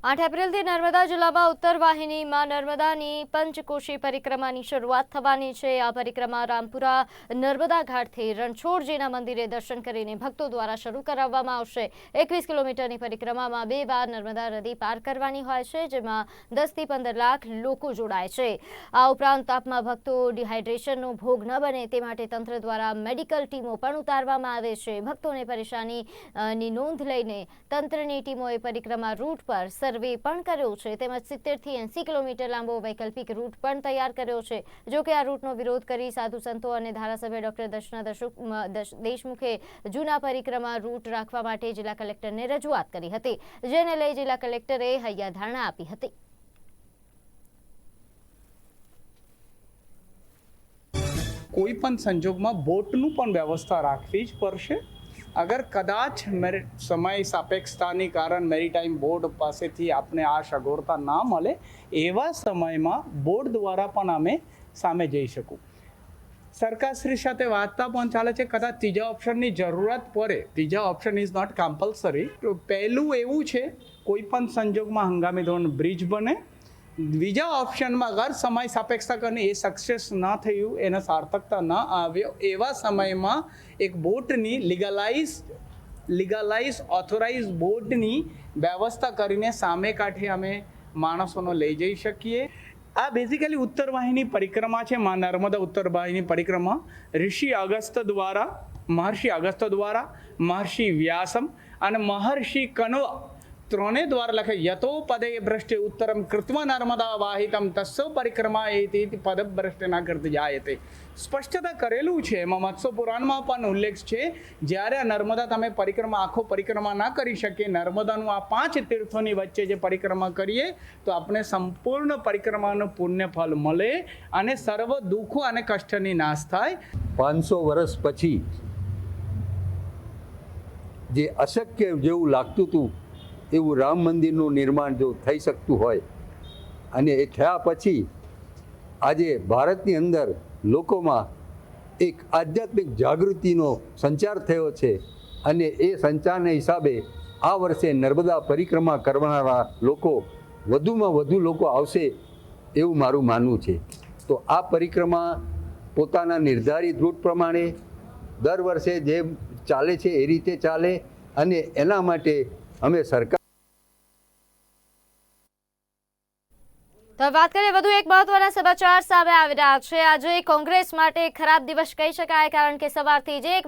આઠ એપ્રિલથી નર્મદા જિલ્લામાં ઉત્તર વાહિનીમાં નર્મદાની પંચકોશી પરિક્રમાની શરૂઆત થવાની છે. આ પરિક્રમા રામપુરા નર્મદા ઘાટથી રણછોડજીના મંદિરે દર્શન કરીને ભક્તો દ્વારા શરૂ કરાવવામાં આવશે. એકવીસ કિલોમીટરની પરિક્રમામાં બે વાર નર્મદા નદી પાર કરવાની હોય છે, જેમાં દસથી પંદર લાખ લોકો જોડાય છે. આ ઉપરાંત તાપમાં ભક્તો ડિહાઇડ્રેશનનો ભોગ ન બને તે માટે તંત્ર દ્વારા મેડિકલ ટીમો પણ ઉતારવામાં આવે છે. ભક્તોને પરેશાની ની નોંધ લઈને તંત્રની ટીમોએ પરિક્રમા રૂટ પર સર્વે પણ કર્યો છે. તેમજ સિત્તેરથી એંસી કિલોમીટર લાંબો વૈકલ્પિક રૂટ પણ તૈયાર કર્યો છે. જો કે આ રૂટનો વિરોધ કરી સાધુ સંતો અને ધારાસભ્ય ડોક્ટર દર્શના દેશમુખે જૂના પરિક્રમા રૂટ રાખવા માટે જિલ્લા કલેક્ટરને રજૂઆત કરી હતી. જેને લઈ જિલ્લા કલેક્ટરે હૈયાધારણા આપી હતી. કોઈ પણ સંજોગમાં બોટનું પણ વ્યવસ્થા રાખવી જ પડશે. અગર કદાચ મેરી, સમય સાપેક્ષતાની કારણ મેરીટાઈમ બોર્ડ પાસેથી આપણે આ સગવડતા ના મળે, એવા સમયમાં બોર્ડ દ્વારા પણ અમે સામે જઈ શકું. સરકારશ્રી સાથે વાર્તા પણ ચાલે છે. કદાચ ત્રીજા ઓપ્શનની જરૂરત પડે. ત્રીજા ઓપ્શન ઇઝ નોટ કમ્પલસરી પહેલું એવું છે, કોઈ પણ સંજોગમાં હંગામી ધોરણ બ્રિજ બને બીજા ઓપ્શનમાં અગર સમય સાપેક્ષતા કરીને એ સક્સેસ ન થયું, એને સાર્થકતા ન આવ્યો, એવા સમયમાં એક બોટની લીગલાઇઝ લીગલાઇઝ ઓથોરાઇઝ બોટની વ્યવસ્થા કરીને સામે કાંઠે અમે માણસોનો લઈ જઈ શકીએ. આ બેઝિકલી ઉત્તર વાહિની પરિક્રમા છે, મા નર્મદા ઉત્તર વાહિની પરિક્રમા. ઋષિ અગસ્ત દ્વારા, મહર્ષિ અગસ્ત દ્વારા, મહર્ષિ વ્યાસમ અને મહર્ષિ કણવ ત્રણે દ્વારા લખે યતો પદે ભ્રષ્ટે ઉત્તરમ કૃત્વા નર્મદા વાહિતમ તસ્સો પરિક્રમા એતી પદ ભ્રષ્ટ ના કરતી જાયતે સ્પષ્ટતા કરેલું છે એમાં મત્સ્ય પુરાણમાં પણ ઉલ્લેખ છે જ્યારે આ નર્મદા તમે પરિક્રમા આખો પરિક્રમા ના કરી શકીએ નર્મદાનું આ પાંચ તીર્થોની વચ્ચે જે પરિક્રમા કરીએ તો આપણે સંપૂર્ણ પરિક્રમાનું પુણ્ય ફળ મળે અને સર્વ દુઃખો અને કષ્ટની નાશ થાય પાંચસો વર્ષ પછી જે અશક્ય જેવું લાગતું હતું એવું રામ મંદિરનું નિર્માણ જો થઈ શકતું હોય અને એ થયા પછી આજે ભારતની અંદર લોકોમાં એક આધ્યાત્મિક જાગૃતિનો સંચાર થયો છે અને એ સંચારના હિસાબે આ વર્ષે નર્મદા પરિક્રમા કરનારા લોકો વધુમાં વધુ લોકો આવશે એવું મારું માનવું છે. તો આ પરિક્રમા પોતાના નિર્ધારિત રૂટ પ્રમાણે દર વર્ષે જે ચાલે છે એ રીતે ચાલે અને એના માટે અમે સરકાર તો વાત કરીએ વધુ એક મહત્વના સમાચાર સામે આવી રહ્યા છે. આજે કોંગ્રેસ માટે ખરાબ દિવસ કહી શકાય, કારણ કે સવારથી જે